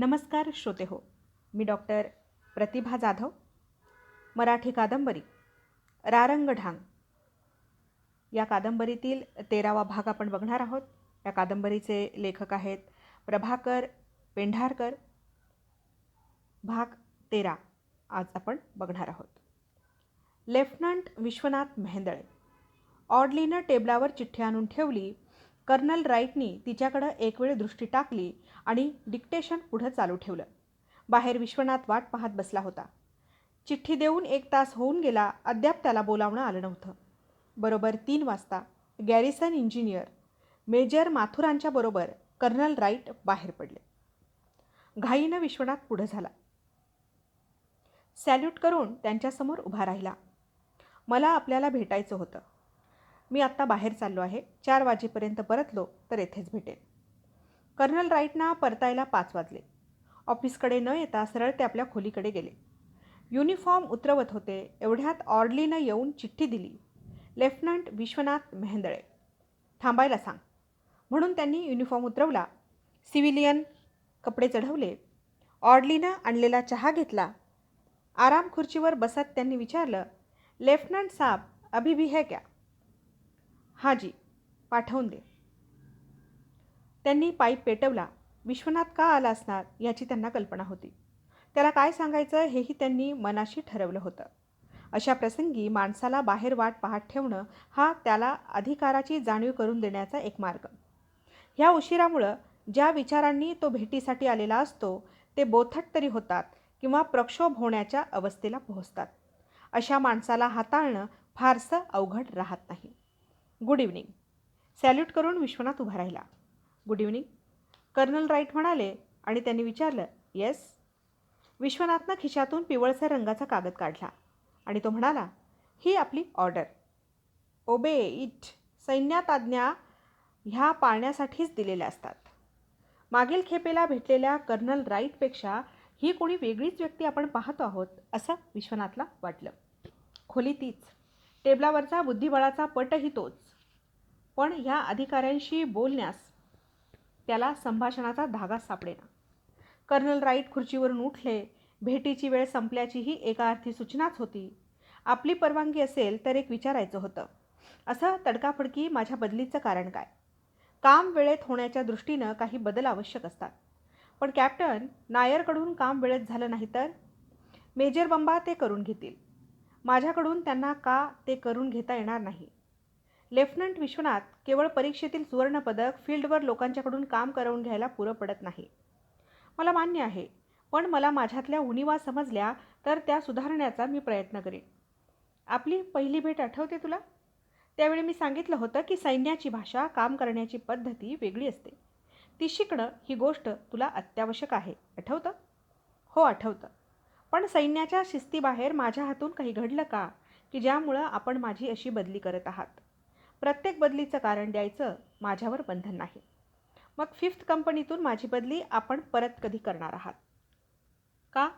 नमस्कार श्रोते हो मी डॉक्टर प्रतिभा जाधव मराठी कादंबरी रारंगढांग. या कादंबरीतील तेरावा भाग आपण बघणार आहोत. या कादंबरीचे लेखक आहेत प्रभाकर पेंढारकर. भाग तेरा आज आपण बघणार आहोत. लेफ्टनंट विश्वनाथ मेहेंदळे. ऑडलीनं टेबलावर चिठ्ठी आणून ठेवली. कर्नल राईटनी तिच्याकडं एक वेळ दृष्टी टाकली. आणि डिक्टेशन पुढं चालू ठेवलं. बाहेर विश्वनाथ वाट पाहत बसला होता. चिठ्ठी देऊन एक तास होऊन गेला अद्याप त्याला बोलावणं आलं नव्हतं. बरोबर तीन वाजता गॅरिसन इंजिनियर मेजर माथुरांच्या बरोबर कर्नल राईट बाहेर पडले. घाईनं विश्वनाथ पुढं झाला. सॅल्यूट करून त्यांच्यासमोर उभा राहिला. मला आपल्याला भेटायचं होतं. मी आत्ता बाहेर चाललो आहे. चार वाजेपर्यंत परतलो तर येथेच भेटेन. कर्नल राईटना परतायला पाच वाजले. ऑफिसकडे न येता सरळ ते आपल्या खोलीकडे गेले. युनिफॉर्म उतरवत होते एवढ्यात ऑर्डलीनं येऊन चिठ्ठी दिली. लेफ्टनंट विश्वनाथ मेहेंदळे. थांबायला सांग. म्हणून त्यांनी युनिफॉर्म उतरवला. सिव्हिलियन कपडे चढवले. ऑर्डलीनं आणलेला चहा घेतला. आराम खुर्चीवर बसत त्यांनी विचारलं लेफ्टनंट साहेब अभी भी है क्या? हाजी पाठवून दे. त्यांनी पाईप पेटवला. विश्वनाथ का आला असणार याची त्यांना कल्पना होती. त्याला काय सांगायचं हेही त्यांनी मनाशी ठरवलं होतं. अशा प्रसंगी माणसाला बाहेर वाट पाहत ठेवणं हा त्याला अधिकाराची जाणीव करून देण्याचा एक मार्ग. ह्या उशिरामुळं ज्या विचारांनी तो भेटीसाठी आलेला असतो ते बोथट तरी होतात किंवा प्रक्षोभ होण्याच्या अवस्थेला पोहोचतात. अशा माणसाला हाताळणं फारसं अवघड राहत नाही. Good evening. सॅल्यूट करून विश्वनाथ उभा राहिला. गुड इव्हनिंग कर्नल राईट म्हणाले आणि त्यांनी विचारलं येस विश्वनाथनं खिशातून पिवळसर रंगाचा कागद काढला आणि तो म्हणाला ही आपली ऑर्डर ओबे इट सैन्यात आज्ञा ह्या पाळण्यासाठीच दिलेल्या असतात. मागील खेपेला भेटलेल्या कर्नल राईटपेक्षा ही कोणी वेगळीच व्यक्ती आपण पाहतो आहोत असं विश्वनाथला वाटलं. खोली तीच. टेबलावरचा बुद्धिबळाचा पटही तोच. पण ह्या अधिकाऱ्यांशी बोलण्यास त्याला संभाषणाचा धागा सापडेना. कर्नल राईट खुर्चीवरून उठले. भेटीची वेळ संपल्याचीही एका अर्थी सूचनाच होती. आपली परवानगी असेल तर एक विचारायचं होतं. असं तडकाफडकी माझ्या बदलीचं कारण काय? काम वेळेत होण्याच्या दृष्टीनं काही बदल आवश्यक असतात. पण कॅप्टन नायरकडून काम वेळेत झालं नाही तर? मेजर बंबा ते करून घेतील. माझ्याकडून त्यांना का ते करून घेता येणार नाही? लेफ्टनंट विश्वनाथ केवळ परीक्षेतील सुवर्णपदक फील्डवर लोकांच्याकडून काम करवून घ्यायला पुरं पडत नाही. मला मान्य आहे पण मला माझ्यातल्या उणीवा समजल्या तर त्या सुधारण्याचा मी प्रयत्न करेन. आपली पहिली भेट आठवते तुला? त्यावेळी मी सांगितलं होतं की सैन्याची भाषा काम करण्याची पद्धती वेगळी असते. ती शिकणं ही गोष्ट तुला अत्यावश्यक आहे आठवतं? हो आठवतं. पण सैन्याच्या शिस्तीबाहेर माझ्या हातून काही घडलं का की ज्यामुळं आपण माझी अशी बदली करत आहात? प्रत्येक बदलीचं कारण द्यायचं माझ्यावर बंधन नाही. मग फिफ्थ कंपनीतून माझी बदली आपण परत कधी करणार आहात? का?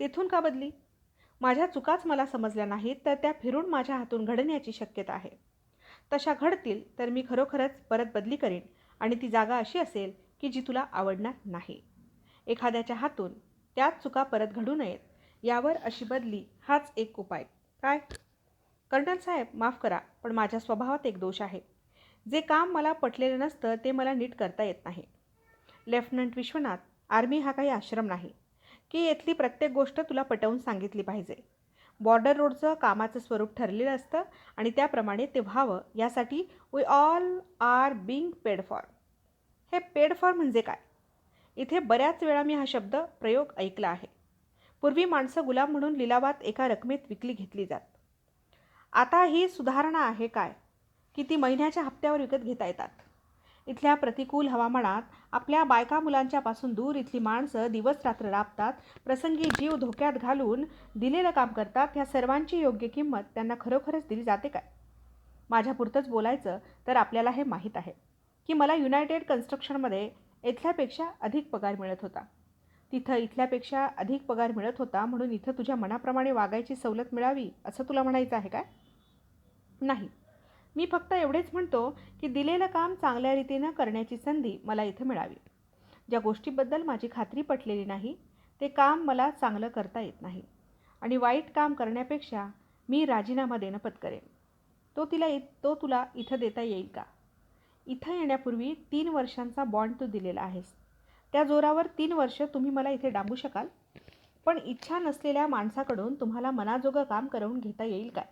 तेथून का बदली? माझ्या चुकाच मला समजल्या नाहीत तर त्या फिरून माझ्या हातून घडण्याची शक्यता आहे. तशा घडतील तर मी खरोखरच परत बदली करेन आणि ती जागा अशी असेल की जी तुला आवडणार नाही. एखाद्याच्या हातून त्याच चुका परत घडू नयेत यावर अशी बदली हाच एक उपाय. काय? कर्नल साहेब माफ करा पण माझ्या स्वभावात एक दोष आहे. जे काम मला पटलेलं नसतं ते मला नीट करता येत नाही. लेफ्टनंट विश्वनाथ आर्मी हा काही आश्रम नाही. की येथली प्रत्येक गोष्ट तुला पटवून सांगितली पाहिजे. बॉर्डर रोडचं कामाचं स्वरूप ठरलेलं असतं आणि त्याप्रमाणे ते व्हावं यासाठी we all are being paid for हे पेड फॉर म्हणजे काय? इथे बऱ्याच वेळा मी हा शब्द प्रयोग ऐकला आहे. पूर्वी माणसं गुलाम म्हणून लिलावात एका रकमेत विकली घेतली जात. आता ही सुधारणा आहे काय? की ती महिन्याच्या हप्त्यावर विकत घेता येतात. इथल्या प्रतिकूल हवामानात आपल्या बायका मुलांच्यापासून दूर इथली माणसं दिवस रात्र राबतात प्रसंगी जीव धोक्यात घालून दिलेलं काम करतात ह्या सर्वांची योग्य किंमत त्यांना खरोखरच दिली जाते काय? माझ्यापुरतंच बोलायचं तर आपल्याला हे माहीत आहे की मला युनायटेड कन्स्ट्रक्शनमध्ये इथल्यापेक्षा अधिक पगार मिळत होता. तिथं इथल्यापेक्षा अधिक पगार मिळत होता म्हणून इथं तुझ्या मनाप्रमाणे वागायची सवलत मिळावी असं तुला म्हणायचं आहे काय? नाही. मी फक्त एवढेच म्हणतो की दिलेलं काम चांगल्या रीतीनं करण्याची संधी मला इथं मिळावी. ज्या गोष्टीबद्दल माझी खात्री पटलेली नाही ते काम मला चांगलं करता येत नाही. आणि वाईट काम करण्यापेक्षा मी राजीनामा देणं पत्करेन. तो तिला इ तो तुला इथं देता येईल का? इथं येण्यापूर्वी तीन वर्षांचा बॉन्ड तू दिलेला आहेस. त्या जोरावर तीन वर्ष तुम्ही मला इथे डांबू शकाल. पण इच्छा नसलेल्या माणसाकडून तुम्हाला मनाजोगं काम करवून घेता येईल काय?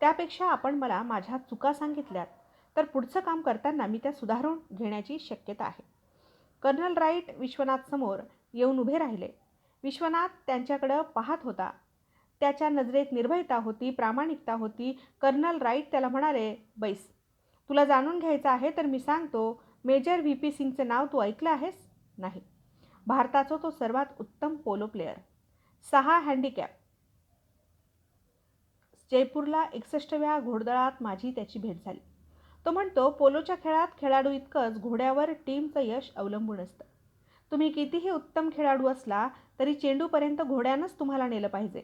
त्यापेक्षा आपण मला माझ्या चुका सांगितल्यात तर पुढचं काम करताना मी त्या सुधारून घेण्याची शक्यता आहे. कर्नल राईट विश्वनाथसमोर येऊन उभे राहिले. विश्वनाथ त्यांच्याकडं पाहत होता. त्याच्या नजरेत निर्भयता होती प्रामाणिकता होती. कर्नल राईट त्याला म्हणाले बैस तुला जाणून घ्यायचं आहे तर मी सांगतो मेजर व्ही पी सिंगचं नाव तू ऐकलं आहेस? नाही. भारताचा तो सर्वात उत्तम पोलो प्लेयर सहा हँडिकॅप जयपूरला एकसष्टव्या घोडदळात माझी त्याची भेट झाली. तो म्हणतो पोलोच्या खेळात खेळाडू इतकंच घोड्यावर टीमचं यश अवलंबून असतं. तुम्ही कितीही उत्तम खेळाडू असला तरी चेंडूपर्यंत घोड्यानंच तुम्हाला नेलं पाहिजे.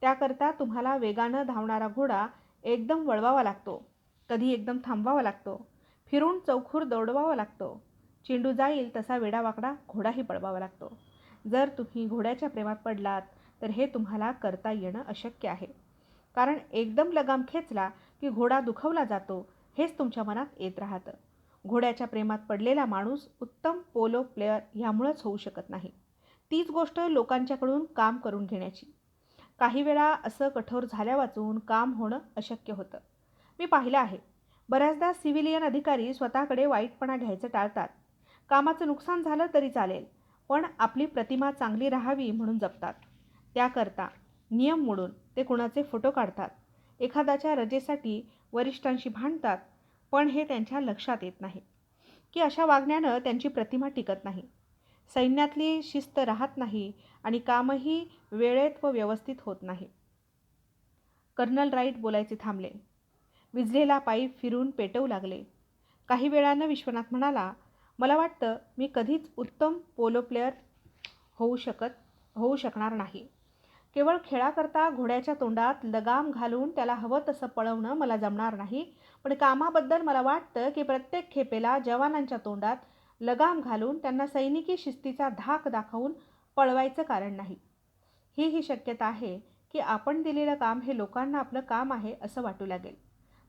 त्याकरता तुम्हाला वेगानं धावणारा घोडा एकदम वळवावा लागतो. कधी एकदम थांबवावा लागतो. फिरून चौखूर दौडवावा लागतो. चेंडू जाईल तसा वेडावाकडा घोडाही पळवावा लागतो. जर तुम्ही घोड्याच्या प्रेमात पडलात तर हे तुम्हाला करता येणं अशक्य आहे. कारण एकदम लगाम खेचला की घोडा दुखवला जातो हेच तुमच्या मनात येत राहतं. घोड्याच्या प्रेमात पडलेला माणूस उत्तम पोलो प्लेअर ह्यामुळंच होऊ शकत नाही. तीच गोष्ट लोकांच्याकडून काम करून घेण्याची. काही वेळा असं कठोर झाल्या वाचून काम होणं अशक्य होतं. मी पाहिलं आहे. बऱ्याचदा सिव्हिलियन अधिकारी स्वतःकडे वाईटपणा घ्यायचं टाळतात. कामाचं नुकसान झालं तरी चालेल पण आपली प्रतिमा चांगली राहावी म्हणून जपतात. त्याकरता नियम मोडून ते कुणाचे फोटो काढतात एखाद्याच्या रजेसाठी वरिष्ठांशी भांडतात पण हे त्यांच्या लक्षात येत नाही. की अशा वागण्यानं त्यांची प्रतिमा टिकत नाही. सैन्यातली शिस्त राहत नाही आणि कामही वेळेत व व्यवस्थित होत नाही. कर्नल राईट बोलायचे थांबले. विजलेला पाईप फिरून पेटवू लागले. काही वेळानं विश्वनाथ म्हणाला मला वाटतं मी कधीच उत्तम पोलो प्लेअर होऊ शकत होऊ शकणार नाही. केवळ खेळाकरता घोड्याच्या तोंडात लगाम घालून त्याला हवं तसं पळवणं मला जमणार नाही. पण कामाबद्दल मला वाटतं की प्रत्येक खेपेला जवानांच्या तोंडात लगाम घालून त्यांना सैनिकी शिस्तीचा धाक दाखवून पळवायचं कारण नाही. ही ही शक्यता आहे की आपण दिलेलं काम हे लोकांना आपलं काम आहे असं वाटू लागेल.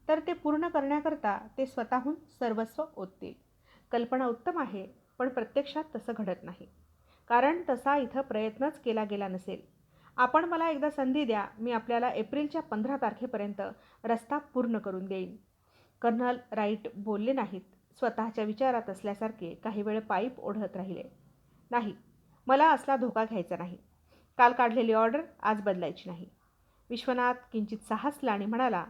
तर ते पूर्ण करण्याकरता ते स्वतःहून सर्वस्व ओततील. कल्पना उत्तम आहे पण प्रत्यक्षात तसं घडत नाही. कारण तसा इथं प्रयत्नच केला गेला नसेल. आपण मला एकदा संधी द्या मी आपल्याला एप्रिलच्या पंधरा तारखेपर्यंत रस्ता पूर्ण करून देईन. कर्नल राईट बोलले नाहीत. स्वतःच्या विचारात असल्यासारखे काही वेळ पाईप ओढत राहिले. नाही मला असला धोका घ्यायचा नाही. काल काढलेली ऑर्डर आज बदलायची नाही. विश्वनाथ किंचित साहसला आणि म्हणाला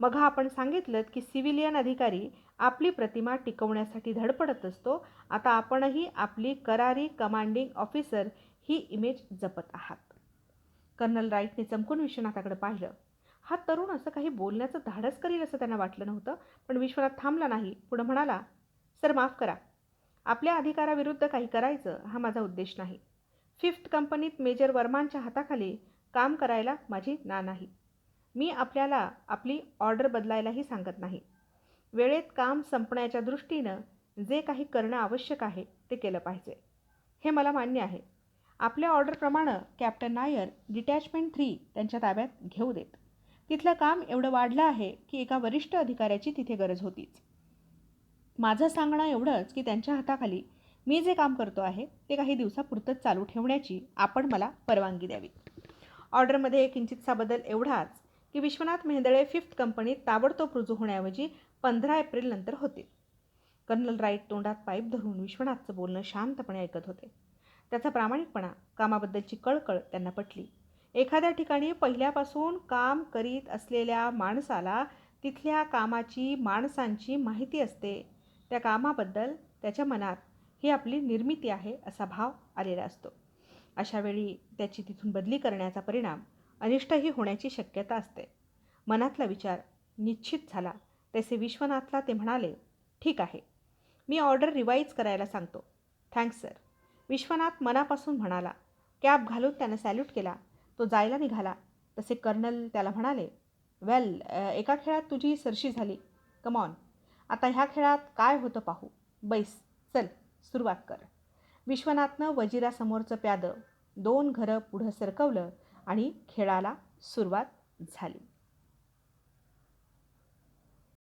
मग आपण सांगितलं की सिव्हिलियन अधिकारी आपली प्रतिमा टिकवण्यासाठी धडपडत असतो. आता आपणही आपली करारी कमांडिंग ऑफिसर ही इमेज जपत आहात. कर्नल राईटने चमकून विश्वनाथाकडे पाहिलं. हा तरुण असं काही बोलण्याचं धाडस करील असं त्यांना वाटलं नव्हतं पण विश्वनाथ थांबला नाही. पुढं म्हणाला सर माफ करा. आपल्या अधिकाराविरुद्ध काही करायचं हा माझा उद्देश नाही. फिफ्थ कंपनीत मेजर वर्मांच्या हाताखाली काम करायला माझी ना नाही. मी आपल्याला आपली ऑर्डर बदलायलाही सांगत नाही. वेळेत काम संपण्याच्या दृष्टीनं जे काही करणं आवश्यक आहे ते केलं पाहिजे. हे मला मान्य आहे. आपल्या ऑर्डरप्रमाणे कॅप्टन नायर डिटॅचमेंट थ्री त्यांच्या ताब्यात घेऊ देत. तिथलं काम एवढं वाढलं आहे की एका वरिष्ठ अधिकाऱ्याची तिथे गरज होतीच. माझं सांगणं एवढंच की त्यांच्या हाताखाली मी जे काम करतो आहे ते काही दिवसापुरतंच चालू ठेवण्याची आपण मला परवानगी द्यावी. ऑर्डरमध्ये किंचितसा बदल एवढाच की विश्वनाथ मेहंदळे फिफ्थ कंपनीत ताबडतोब रुजू होण्याऐवजी पंधरा एप्रिलनंतर होते कर्नल राईट तोंडात पाईप धरून विश्वनाथचं बोलणं शांतपणे ऐकत होते. त्याचा प्रामाणिकपणा कामाबद्दलची कळकळ त्यांना पटली. एखाद्या ठिकाणी पहिल्यापासून काम करीत असलेल्या माणसाला तिथल्या कामाची माणसांची माहिती असते. त्या कामाबद्दल त्याच्या मनात ही आपली निर्मिती आहे असा भाव आलेला असतो. अशा वेळी त्याची तिथून बदली करण्याचा परिणाम अनिष्टही होण्याची शक्यता असते. मनातला विचार निश्चित झाला. तसे विश्वनाथला ते म्हणाले ठीक आहे मी ऑर्डर रिवाईज करायला सांगतो. Thanks sir. विश्वनाथ मनापासून म्हणाला कॅब घालून त्यानं सॅल्यूट केला तो जायला निघाला. तसे कर्नल त्याला म्हणाले वेल एका खेळात तुझी सरशी झाली. कमॉन आता ह्या खेळात काय होतं पाहू. बैस चल सुरुवात कर. विश्वनाथनं वजिरासमोरचं प्यादं दोन घरं पुढं सरकवलं आणि खेळाला सुरुवात झाली.